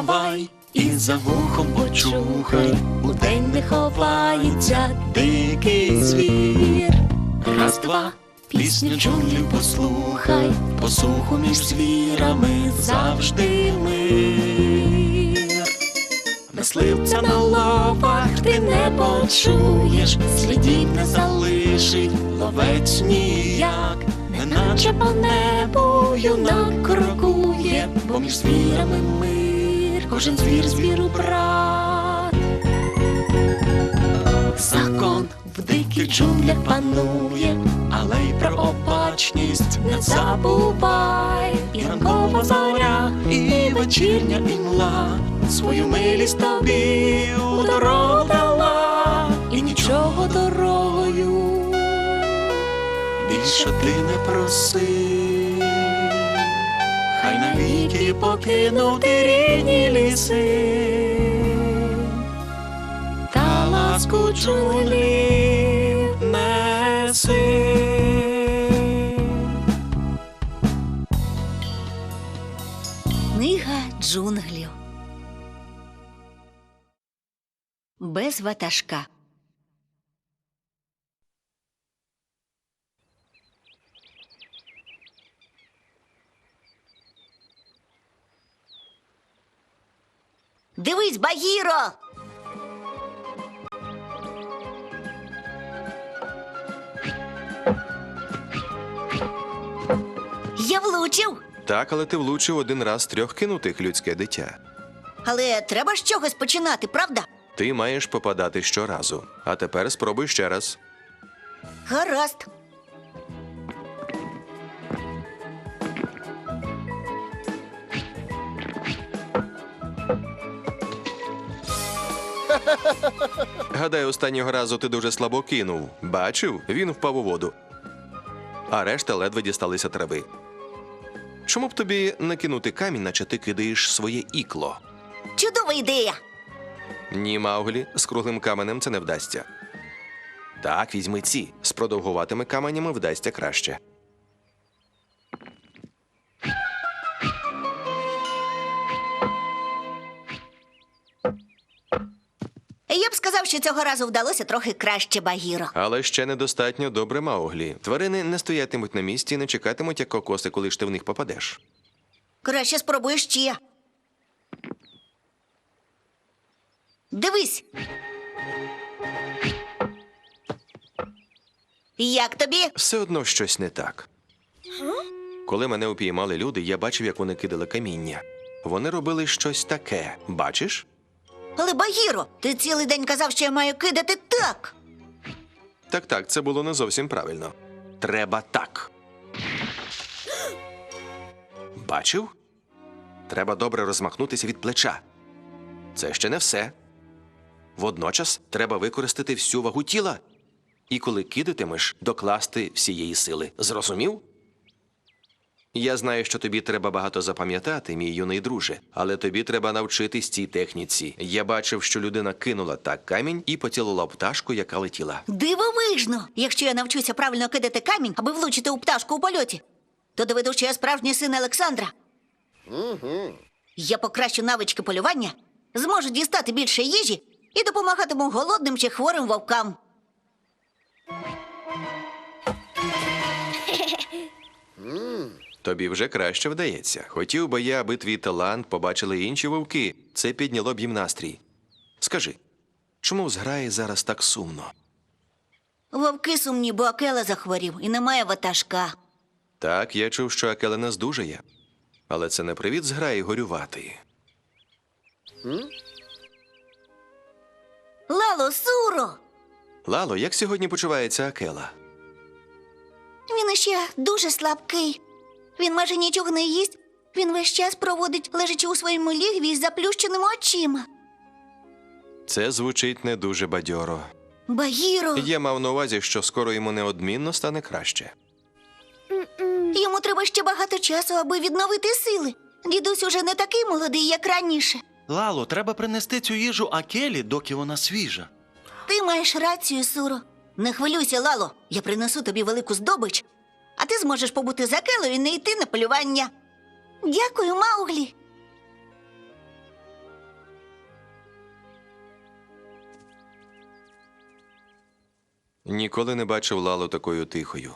сховай, і за вухом почухай, у день не ховається дикий звір. Раз, два, пісню джунглів послухай, посуху між звірами завжди мир. Мисливця на лапах ти не почуєш, слідів не залишить ловець ніяк, неначе по небу юнак крокує, бо між звірами мир, кожен звір звіру брат. Закон в диких джунглях панує, але й про опачність не забувай. І ранкова зоря, і вечірня імла свою милість тобі у дорогу дала, і нічого дорогою більше ти не проси. Навіки покинути рідні ліси та ласку джунглів неси. Книга джунглів. Без ватажка. Дивись, Багіро! Я влучив, Так, але ти влучив один раз трьох кинутих людське дитя. але треба з чогось починати, правда? Ти маєш попадати щоразу. А тепер спробуй ще раз. Гаразд. Гадаю, останнього разу ти дуже слабо кинув. Бачив, він впав у воду. А решта ледве дісталися трави. Чому б тобі не кинути камінь, наче ти кидаєш своє ікло? Чудова ідея. Ні, Мауглі, з круглим каменем це не вдасться. Так, візьми ці. З продовгуватими каменями вдасться краще. Я б сказав, що цього разу вдалося трохи краще Багіро. Але ще недостатньо добре Мауглі. Тварини не стоятимуть на місці і не чекатимуть, як кокоси, коли ж ти в них попадеш. Краще спробуй ще. Дивись. Як тобі? Все одно щось не так. Коли мене упіймали люди, я бачив, як вони кидали каміння. Вони робили щось таке. Бачиш? Але Багіро, ти цілий день казав, що я маю кидати так. Так, так, це було не зовсім правильно. Треба так. Бачив? Треба добре розмахнутися від плеча. Це ще не все. Водночас треба використати всю вагу тіла. І коли кидатимеш, докласти всієї сили. Зрозумів? Я знаю, що тобі треба багато запам'ятати, мій юний друже, але тобі треба навчитись цій техніці. Я бачив, що людина кинула так камінь і поцілила пташку, яка летіла. Дивовижно! Якщо я навчуся правильно кидати камінь, аби влучити у пташку у польоті, то доведу, що я справжній син Олександра. Угу. Я покращу навички полювання, зможу дістати більше їжі і допомагатиму голодним чи хворим вовкам. Тобі вже краще вдається. Хотів би я, аби твій талант побачили інші вовки. Це підняло б їм настрій. Скажи, чому в зграї зараз так сумно? Вовки сумні, бо Акела захворів і немає ватажка. Так, я чув, що Акелена здужає. Але це не привід зграї горювати. Лало, суро! Лало, як сьогодні почувається Акела? Він іще дуже слабкий. Він майже нічого не їсть. Він весь час проводить, лежачи у своєму лігві з заплющеними очима. Це звучить не дуже бадьоро. Багіро, Я мав на увазі, що скоро йому неодмінно стане краще. йому треба ще багато часу, аби відновити сили. Дідусь уже не такий молодий, як раніше. Лало, треба принести цю їжу Акелі, доки вона свіжа. Ти маєш рацію, Суро. Не хвилюйся, Лало. Я принесу тобі велику здобич, а ти зможеш побути за келою і не йти на полювання. Дякую, Мауглі. Ніколи не бачив Лалу такою тихою.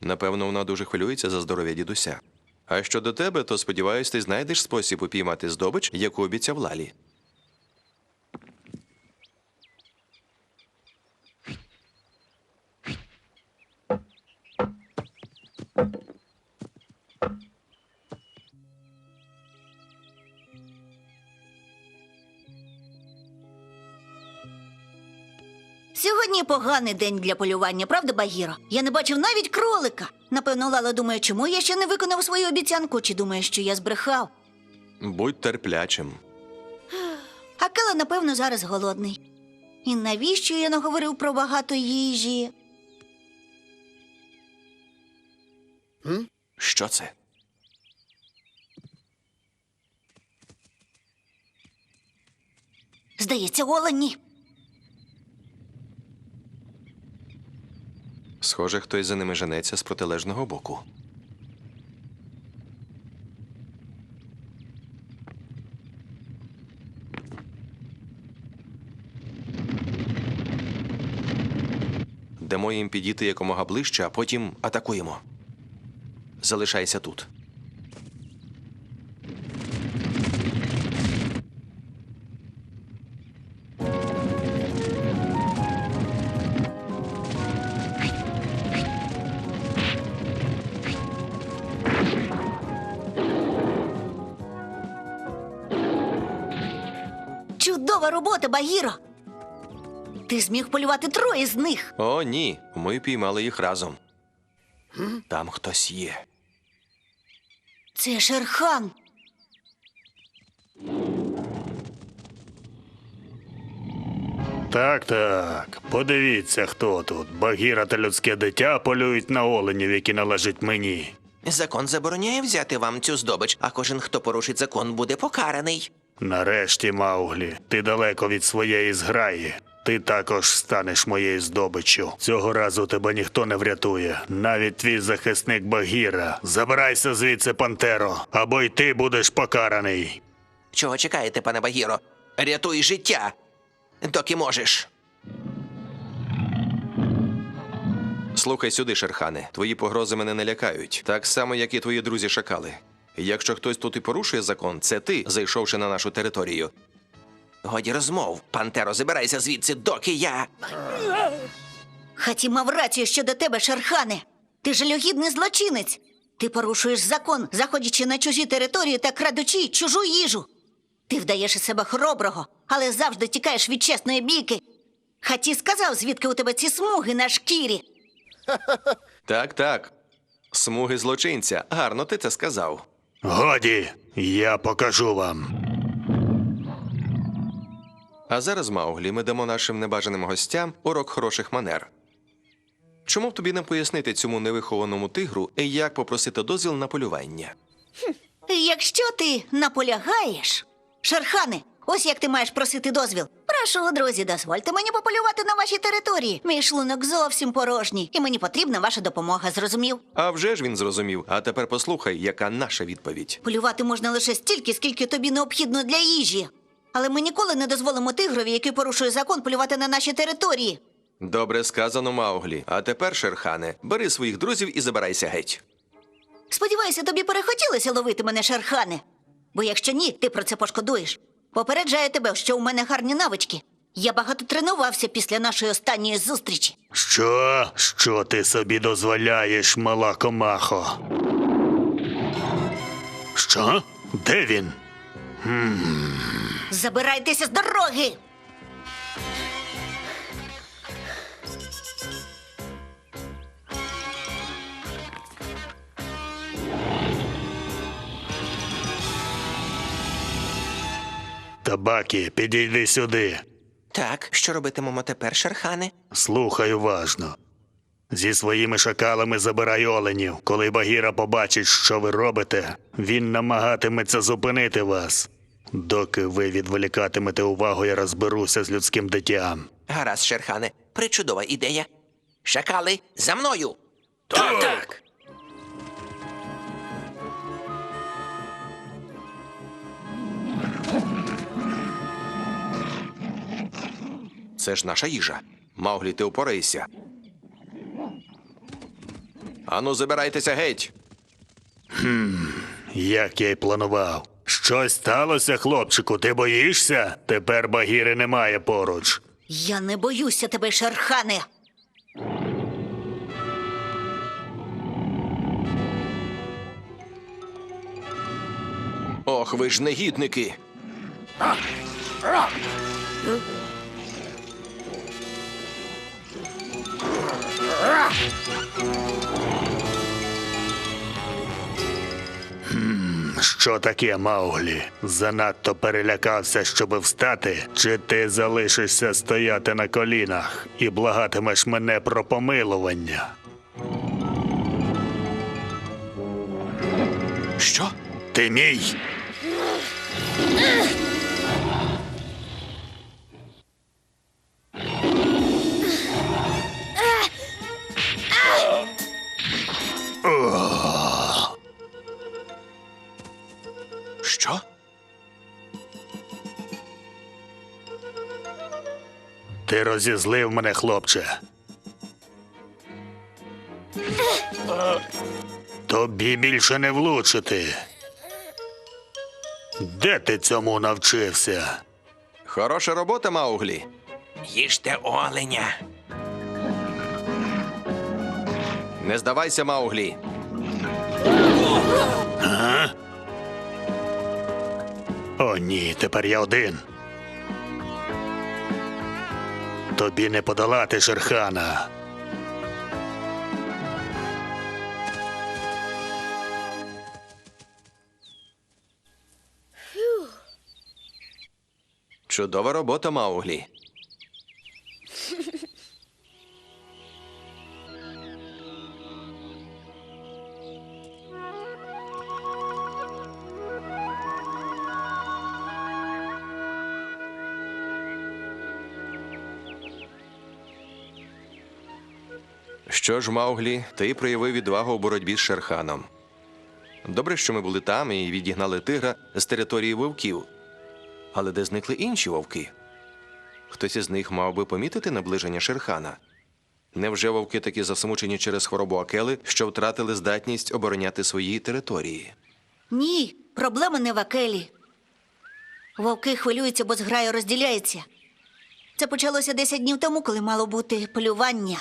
Напевно, вона дуже хвилюється за здоров'я дідуся. А щодо тебе, то сподіваюся, ти знайдеш спосіб упіймати здобич, яку обіцяв Лалі. Сьогодні поганий день для полювання, правда, Багіро? Я не бачив навіть кролика. Напевно, Лала думає, чому я ще не виконав свою обіцянку, чи думає, що я збрехав. Будь терплячим. А Кела, напевно, зараз голодний. І навіщо я наговорив про багато їжі? Що це? Здається, олені. Схоже, хтось за ними женеться з протилежного боку. Дамо їм підійти якомога ближче, а потім атакуємо. Залишайся тут. Чудова робота, Багіро. Ти зміг полювати троє з них. О, ні, ми піймали їх разом. Там хтось є. Це Шерхан. Так, так. Подивіться, хто тут. Багіра та людське дитя полюють на оленів, які належать мені. Закон забороняє взяти вам цю здобич, а кожен, хто порушить закон, буде покараний. Нарешті, Мауглі, ти далеко від своєї зграї. Ти також станеш моєю здобиччю. Цього разу тебе ніхто не врятує. Навіть твій захисник Багіра. Забирайся звідси, Пантеро, або й ти будеш покараний. Чого чекаєте, пане Багіро? Рятуй життя, доки можеш. Слухай сюди, Шерхане. Твої погрози мене не лякають, так само, як і твої друзі шакали. Якщо хтось тут і порушує закон, це ти, зайшовши на нашу територію. Годі розмов. Пантеро, забирайся звідси, доки я. Хаті мав рацію щодо тебе, Шерхане. Ти жалюгідний злочинець. Ти порушуєш закон, заходячи на чужі території та крадучи чужу їжу. Ти вдаєш із себе хороброго, але завжди тікаєш від чесної бійки. Хаті сказав, звідки у тебе ці смуги на шкірі. Так, так. Смуги злочинця. Гарно ти це сказав. Годі, я покажу вам. А зараз, Мауглі, ми дамо нашим небажаним гостям урок хороших манер. Чому б тобі не пояснити цьому невихованому тигру, як попросити дозвіл на полювання? Якщо ти наполягаєш, Шерхане, ось як ти маєш просити дозвіл. Прошу, друзі, дозвольте мені пополювати на вашій території. Мій шлунок зовсім порожній, і мені потрібна ваша допомога, зрозумів? А вже ж він зрозумів. А тепер послухай, яка наша відповідь. Полювати можна лише стільки, скільки тобі необхідно для їжі. Але ми ніколи не дозволимо тигрові, який порушує закон, полювати на нашій території. Добре сказано, Мауглі. А тепер, Шерхане, бери своїх друзів і забирайся геть. Сподіваюся, тобі перехотілося ловити мене, Шерхане. Бо якщо ні, ти про це пошкодуєш. Попереджаю тебе, що у мене гарні навички. Я багато тренувався після нашої останньої зустрічі. Що? Що ти собі дозволяєш, мала комахо? Що? Де він? Забирайтеся з дороги! Табакі, підійди сюди. Так, що робитимемо тепер, Шерхане? Слухай уважно. Зі своїми шакалами забирай оленів. Коли Багіра побачить, що ви робите, він намагатиметься зупинити вас. Доки ви відволікатимете увагу, я розберуся з людським дитям. Гаразд, Шерхане, причудова ідея. Шакали, за мною. Так, так. Це ж наша їжа. Мауглі, ти упорайся. Ану, забирайтеся геть. Як я й планував. Щось сталося, хлопчику, ти боїшся? Тепер Багіри немає поруч. Я не боюся тебе, Шерхане. Ох, ви ж негідники. Що таке, Мауглі? Занадто перелякався, щоби встати? Чи ти залишишся стояти на колінах і благатимеш мене про помилування? Що? Ти мій? Ти розізлив мене, хлопче. Тобі більше не влучити. Де ти цьому навчився? Хороша робота, Мауглі. Їжте оленя. Не здавайся, Мауглі. О, ні, тепер я один. Тобі не подолати Шерхана. Чудова робота, Мауглі. Що ж, Мауглі, ти проявив відвагу у боротьбі з Шерханом. Добре, що ми були там і відігнали тигра з території вовків. Але де зникли інші вовки? Хтось із них мав би помітити наближення Шерхана. Невже вовки такі засмучені через хворобу Акели, що втратили здатність обороняти свої території? Ні, проблема не в Акелі. Вовки хвилюються, бо зграя розділяється. Це почалося 10 днів тому, коли мало бути полювання.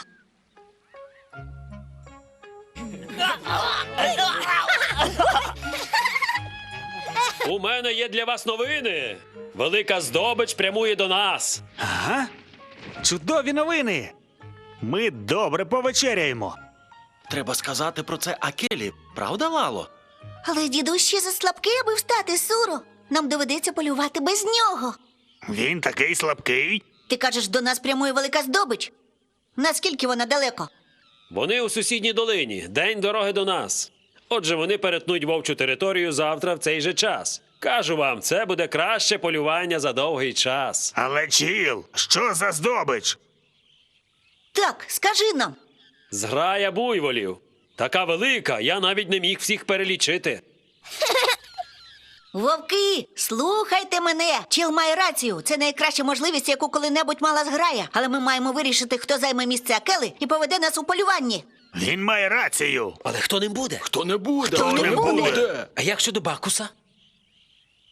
У мене є для вас новини. Велика здобич прямує до нас. Ага. Чудові новини. Ми добре повечеряємо. Треба сказати про це Акелі, правда, Лало? Але дідусь ще заслабкий, аби встати, Суро. Нам доведеться полювати без нього. Він такий слабкий. Ти кажеш, до нас прямує велика здобич. Наскільки вона далеко? Вони у сусідній долині, день дороги до нас. Отже, вони перетнуть вовчу територію завтра в цей же час. Кажу вам, це буде краще полювання за довгий час. Але чіл, що за здобич? Так, скажи нам. Зграя буйволів. Така велика, я навіть не міг всіх перелічити. Вовки, слухайте мене. Чіл має рацію. Це найкраща можливість, яку коли-небудь мала зграя. Але ми маємо вирішити, хто займе місце Акели і поведе нас у полюванні. Він має рацію. Але хто ним буде? Хто не буде? Хто не буде? А як щодо Бакуса?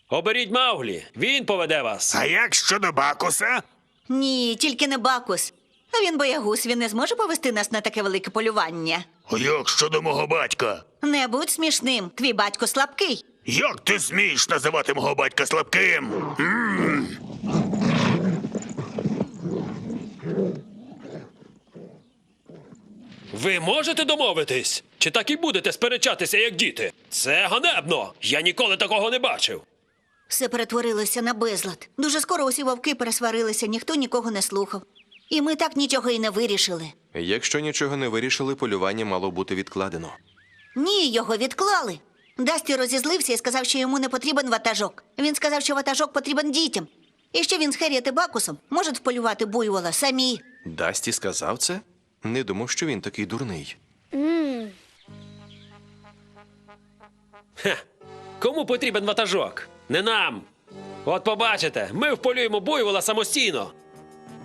Оберіть Мауглі, він поведе вас. А як щодо Бакуса? Ні, тільки не бакус. А він боягуз, він не зможе повести нас на таке велике полювання. А як щодо мого батька? Не будь смішним, твій батько слабкий. Як ти смієш називати мого батька слабким? Ви можете домовитись? Чи так і будете сперечатися, як діти? Це ганебно! Я ніколи такого не бачив. Все перетворилося на безлад. Дуже скоро усі вовки пересварилися, ніхто нікого не слухав. І ми так нічого і не вирішили. Якщо нічого не вирішили, полювання мало бути відкладено. Ні, його відклали. Дасті розізлився і сказав, що йому не потрібен ватажок. Він сказав, що ватажок потрібен дітям. І що він з Херрі та Бакусом можуть вполювати буйвола самі. Дасті сказав це? Не думав, що він такий дурний. Хе. Кому потрібен ватажок? Не нам. От побачите, ми вполюємо буйвола самостійно.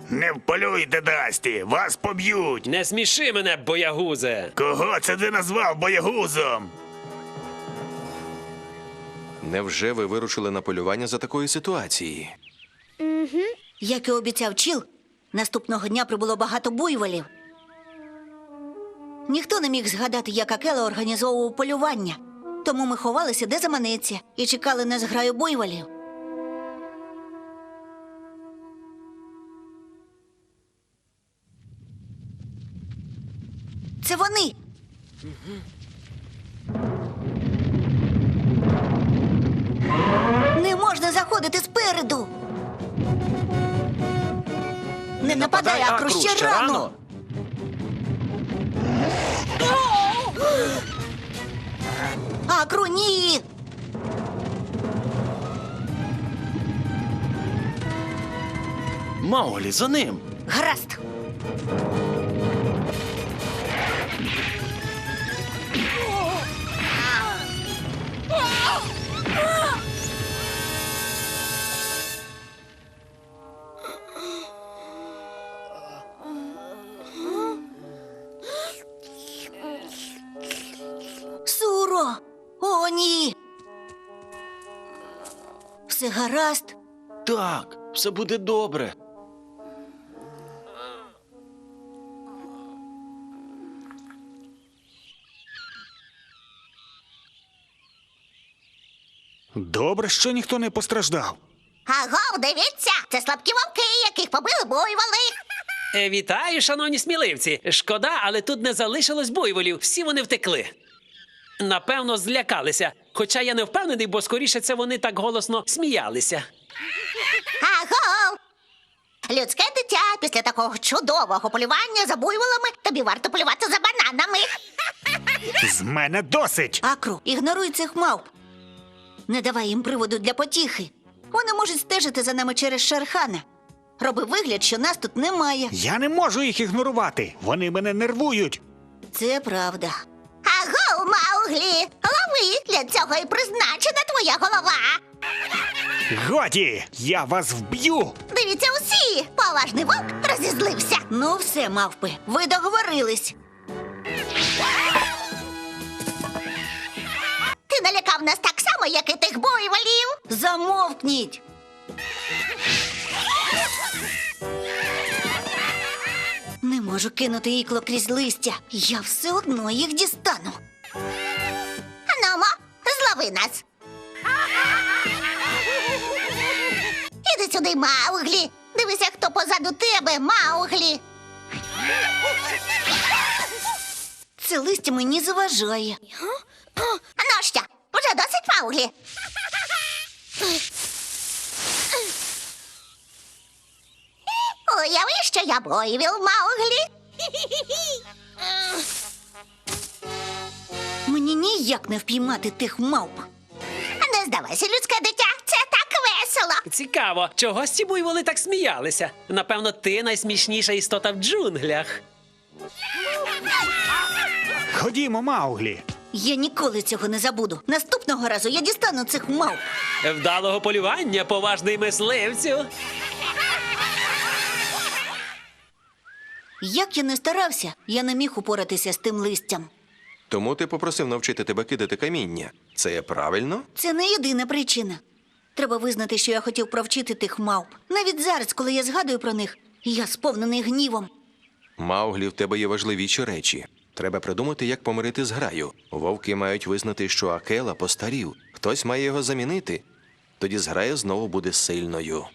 Не вполюйте, Дасті, вас поб'ють. Не сміши мене, боягузе. Кого це ти назвав боягузом? Невже ви вирушили на полювання за такої ситуації? Як і обіцяв Чіл, наступного дня прибуло багато буйволів. Ніхто не міг згадати, як Акела організовував полювання. Тому ми ховалися, де заманеться, і чекали на зграю буйволів. Мауглі, за ним. Гаразд. Суро! О, ні! Все гаразд. Так, все буде добре. Добре, що ніхто не постраждав. Аго, дивіться, це слабкі вовки, яких побили буйволи. Е, Вітаю, шановні сміливці. Шкода, але тут не залишилось буйволів. Всі вони втекли. Напевно, злякалися. Хоча я не впевнений, бо скоріше це вони так голосно сміялися. Аго! Людське дитя після такого чудового полювання за буйволами тобі варто полювати за бананами. З мене досить. Акру, ігноруй цих мавп. Не давай їм приводу для потіхи. Вони можуть стежити за нами через Шерхана. Роби вигляд, що нас тут немає. Я не можу їх ігнорувати. Вони мене нервують. Це правда. Аго, Мауглі! Лови! Для цього і призначена твоя голова. Годі, я вас вб'ю. Дивіться усі! Поважний вовк розізлився. Ну, все, мавпи, ви договорились. Ти налякав нас так само, як і тих буйволів. Замовкніть. Не можу кинути ікло крізь листя. Я все одно їх дістану. Аномо, злови нас. Іди сюди, Мауглі. Дивися, хто позаду тебе, Мауглі. Це листя мені заважає. Ну вже досить Мауглі? Уяви, що я бойвіл, Мауглі. Мені ніяк не впіймати тих мавп. Не здавайся, людське дитя, це так весело. Цікаво, чого ці буйволи так сміялися? Напевно, ти найсмішніша істота в джунглях. Ходімо, Мауглі. Я ніколи цього не забуду. Наступного разу я дістану цих мавп. Вдалого полювання, поважний мисливцю. Як я не старався, я не міг упоратися з тим листям. Тому ти попросив навчити тебе кидати каміння. Це є правильно? Це не єдина причина. Треба визнати, що я хотів провчити тих мавп. Навіть зараз, коли я згадую про них, я сповнений гнівом. Мауглі, в тебе є важливіші речі. Треба придумати, як помирити зграю. Вовки мають визнати, що Акела постарів. Хтось має його замінити. Тоді зграя знову буде сильною.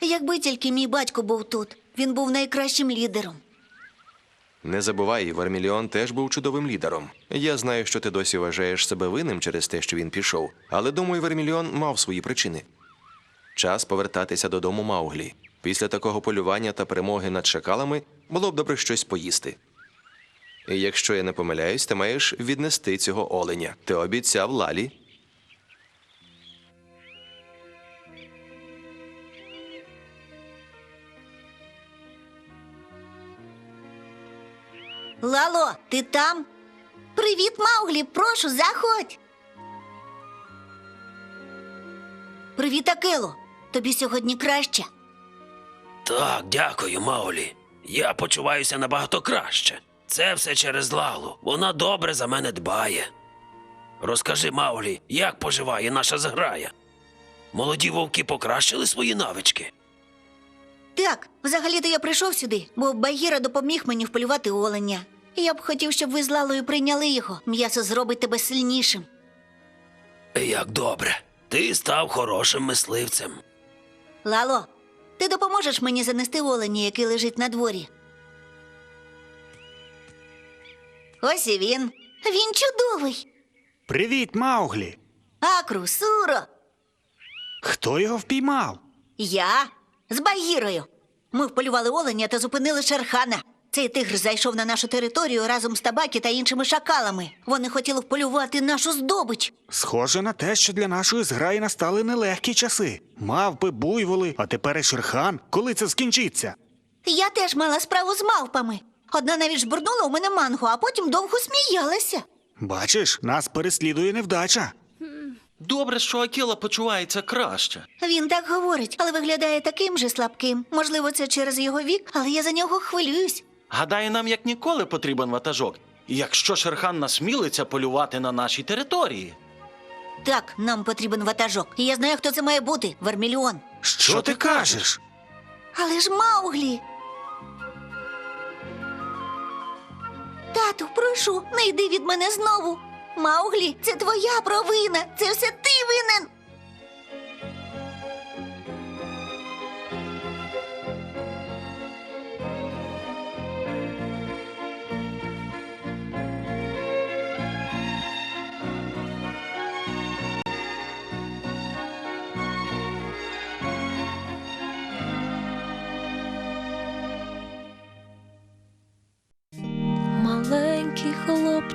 Якби тільки мій батько був тут, він був найкращим лідером. Не забувай, Варміліон теж був чудовим лідером. Я знаю, що ти досі вважаєш себе винним через те, що він пішов, але думаю, Варміліон мав свої причини. Час повертатися додому Мауглі. Після такого полювання та перемоги над шакалами було б добре щось поїсти. І якщо я не помиляюсь, ти маєш віднести цього оленя. Ти обіцяв Лалі. Лало, ти там? Привіт, Мауглі, прошу, заходь. Привіт, Акело. Тобі сьогодні краще. Так, дякую, Маулі. Я почуваюся набагато краще. Це все через Лалу. Вона добре за мене дбає. Розкажи, Маулі, як поживає наша зграя? Молоді вовки покращили свої навички. Так, взагалі-то я прийшов сюди, бо Багіра допоміг мені вполювати оленя. Я б хотів, щоб ви з Лалою прийняли його. М'ясо зробить тебе сильнішим. Як добре. Ти став хорошим мисливцем. Лало, ти допоможеш мені занести оленя, який лежить на дворі? Ось і він. Він чудовий. Привіт, Мауглі. Акру, Суро. Хто його впіймав? Я з Багірою. Ми вполювали оленя та зупинили Шерхана. Цей тигр зайшов на нашу територію разом з табакі та іншими шакалами. Вони хотіли вполювати нашу здобич. Схоже на те, що для нашої зграї настали нелегкі часи. Мавпи, буйволи, а тепер і Шерхан. Коли це скінчиться? Я теж мала справу з мавпами. Одна навіть жбурнула у мене мангу, а потім довго сміялася. Бачиш, нас переслідує невдача. Добре, що Акела почувається краще. Він так говорить, але виглядає таким же слабким. Можливо, це через його вік, але я за нього хвилююсь. Гадаю, нам як ніколи потрібен ватажок. Якщо Шерхан насмілиться полювати на нашій території. Так, нам потрібен ватажок. І я знаю, хто це має бути Вермільон. Що, ти кажеш? Але ж Мауглі. Тату, прошу, не йди від мене знову. Мауглі, це твоя провина. Це все ти винен.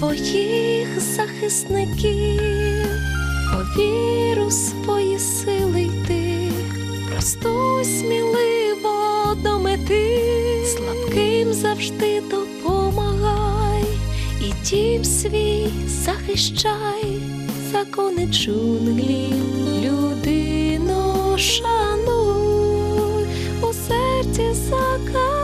твоїх захисників, по віру свої сили йти, просто сміливо до мети, слабким завжди допомагай, і дім свій захищай, закони джунглі, людину шануй. У серці закай.